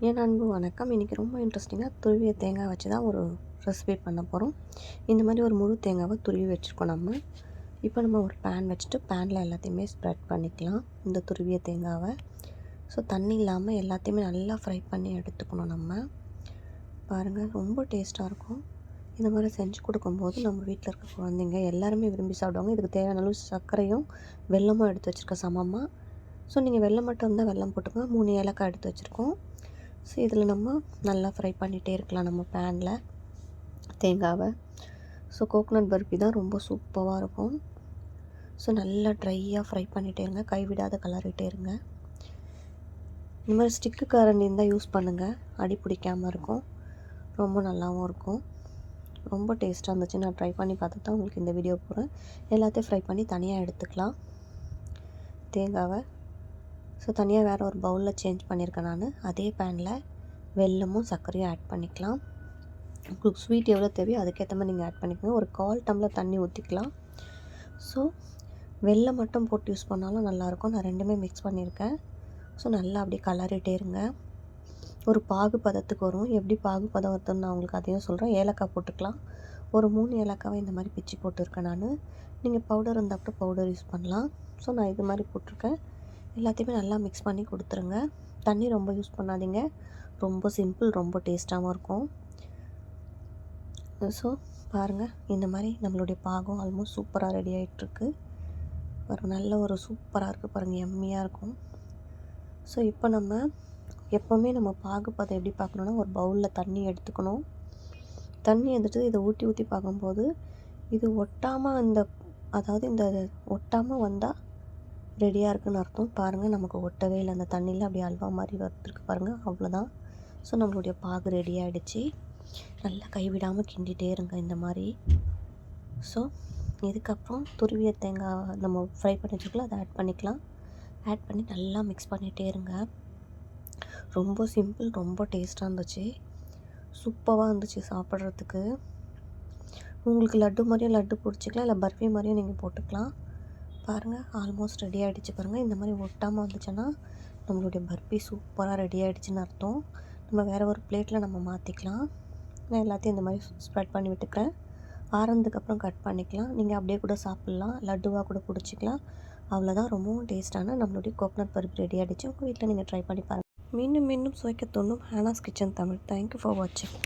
என் அன்பு வணக்கம். இன்றைக்கி ரொம்ப இன்ட்ரெஸ்டிங்காக துருவிய தேங்காய் வச்சு தான் ஒரு ரெசிபி பண்ண போகிறோம் இந்த மாதிரி ஒரு முழு தேங்காவை துருவி வச்சுருக்கோம் நம்ம. இப்போ நம்ம ஒரு பேன் வச்சுட்டு பேனில் எல்லாத்தையுமே ஸ்ப்ரெட் பண்ணிக்கலாம். இந்த துருவிய தேங்காவை. ஸோ தண்ணி இல்லாமல் எல்லாத்தையுமே நல்லா ஃப்ரை பண்ணி எடுத்துக்கணும் நம்ம. பாருங்கள் ரொம்ப டேஸ்ட்டாக இருக்கும். இந்த மாதிரி செஞ்சு கொடுக்கும்போது நம்ம வீட்டில் இருக்க குழந்தைங்க எல்லாருமே விரும்பி சாப்பிடுவாங்க. இதுக்கு தேவையான அளவு சர்க்கரையும் வெல்லமும் எடுத்து வச்சுருக்க சமமாக ஸோ நீங்கள் வெள்ளம் மட்டும் இருந்தால் வெள்ளம் போட்டுக்கோங்க. மூணு ஏலக்காய் எடுத்து வச்சுருக்கோம். ஸோ இதில் நம்ம நல்லா ஃப்ரை பண்ணிகிட்டே இருக்கலாம் நம்ம பேனில் தேங்காவை. ஸோ கோகோனட் பர்பி தான் ரொம்ப சூப்பராக இருக்கும். ஸோ நல்லா ட்ரையாக ஃப்ரை பண்ணிகிட்டே இருங்க. கைவிடாத கலரிட்டே இருங்க. இந்த மாதிரி ஸ்டிக்கு கரண்டி இருந்தால் யூஸ் பண்ணுங்கள் அடி பிடிக்காமல் இருக்கும். ரொம்ப நல்லாவும் இருக்கும். ரொம்ப டேஸ்ட்டாக இருந்துச்சு நான் ட்ரை பண்ணி பார்த்து தான் உங்களுக்கு இந்த வீடியோ போகிறேன் எல்லாத்தையும் ஃப்ரை பண்ணி தனியாக எடுத்துக்கலாம். தேங்காவை. ஸோ தனியாக வேறு ஒரு பவுலில் சேஞ்ச் பண்ணியிருக்கேன் நான். அதே பேனில் வெல்லமும் சர்க்கரையும் ஆட் பண்ணிக்கலாம். உங்களுக்கு ஸ்வீட் எவ்வளோ தேவையோ அதுக்கேற்ற மாதிரி நீங்கள் ஆட் பண்ணிக்கோங்க. ஒரு கால் டம்ளர் தண்ணி ஊற்றிக்கலாம் ஸோ வெல்லம் மட்டும் போட்டு யூஸ் பண்ணாலும் நல்லாயிருக்கும். நான் ரெண்டுமே மிக்ஸ் பண்ணியிருக்கேன் ஸோ நல்லா அப்படியே கலரிட்டே இருங்க. ஒரு பாகு பதத்துக்கு வரும். எப்படி பாகு பதம் வருதுன்னு நான் உங்களுக்கு அதையும் சொல்கிறேன் ஏலக்காய் போட்டுக்கலாம். ஒரு மூணு ஏலக்காவை இந்த மாதிரி பிச்சு போட்டிருக்கேன் நான். நீங்கள் பவுடர் இருந்தால் கூட பவுடர் யூஸ் பண்ணலாம். ஸோ நான் இது மாதிரி போட்டிருக்கேன். எல்லாத்தையுமே நல்லா மிக்ஸ் பண்ணி கொடுத்துருங்க. தண்ணி ரொம்ப யூஸ் பண்ணாதீங்க. ரொம்ப சிம்பிள் ரொம்ப டேஸ்ட்டாகவும் இருக்கும். ஸோ பாருங்கள் இந்த மாதிரி நம்மளுடைய பாகம் ஆல்மோஸ்ட் சூப்பராக ரெடி ஆகிட்டுருக்கு ஒரு நல்ல ஒரு சூப்பராக இருக்குது பாருங்கள் எம்மியாக இருக்கும். ஸோ இப்போ நம்ம எப்போவுமே நம்ம பாகு பதம் எப்படி பார்க்கணுன்னா ஒரு பவுலில் தண்ணி எடுத்துக்கணும். தண்ணி எடுத்துட்டு இதை ஊற்றி ஊற்றி பார்க்கும்போது இது ஒட்டாமல் இந்த அதாவது இந்த ஒட்டாமல் வந்தால் ரெடியாக இருக்குன்னு அர்த்தம். பாருங்கள் நமக்கு ஒட்டவே இல்லை. அந்த தண்ணியில் அப்படியே அல்வா மாதிரி வந்துருக்கு பாருங்கள் அவ்வளோதான் ஸோ நம்மளுடைய பாகு ரெடி ஆகிடுச்சு நல்லா கைவிடாமல் கிண்டிகிட்டே இருங்க இந்த மாதிரி. ஸோ இதுக்கப்புறம் துருவிய தேங்காய் நம்ம ஃப்ரை பண்ணி வச்சுக்கலாம் அதை ஆட் பண்ணிக்கலாம். ஆட் பண்ணி நல்லா மிக்ஸ் பண்ணிகிட்டே இருங்க. ரொம்ப சிம்பிள் ரொம்ப டேஸ்ட்டாக இருந்துச்சு. சூப்பராக இருந்துச்சு சாப்பிட்றதுக்கு. உங்களுக்கு லட்டு மாதிரியும் லட்டு பிடிச்சிக்கலாம் இல்லை பர்ஃபி மாதிரியும் நீங்கள் போட்டுக்கலாம். பாருங்கள் ஆல்மோஸ்ட் ரெடி ஆகிடுச்சு பாருங்கள் இந்த மாதிரி ஒட்டாமல் வந்துச்சுன்னா நம்மளுடைய பர்பி சூப்பராக ரெடி ஆகிடுச்சின்னு அர்த்தம். நம்ம வேறு ஒரு பிளேட்டில் நம்ம மாற்றிக்கலாம் நான் எல்லாத்தையும் இந்த மாதிரி ஸ்ப்ரெட் பண்ணி விட்டுக்கிறேன். ஆறுனதுக்கப்புறம் கட் பண்ணிக்கலாம். நீங்கள் அப்படியே கூட சாப்பிட்லாம். லட்டுவாக கூட பிடிச்சிக்கலாம். அவ்வளோதான் ரொம்பவும் டேஸ்ட்டான நம்மளுடைய கோகனட் பருப்பு ரெடி ஆகிடுச்சு உங்கள் வீட்டில் நீங்கள் ட்ரை பண்ணி பாருங்கள் மீண்டும் மீண்டும் சுவைக்க தோணும். Hena's kitchen Tamil. Thank you for வாட்சிங்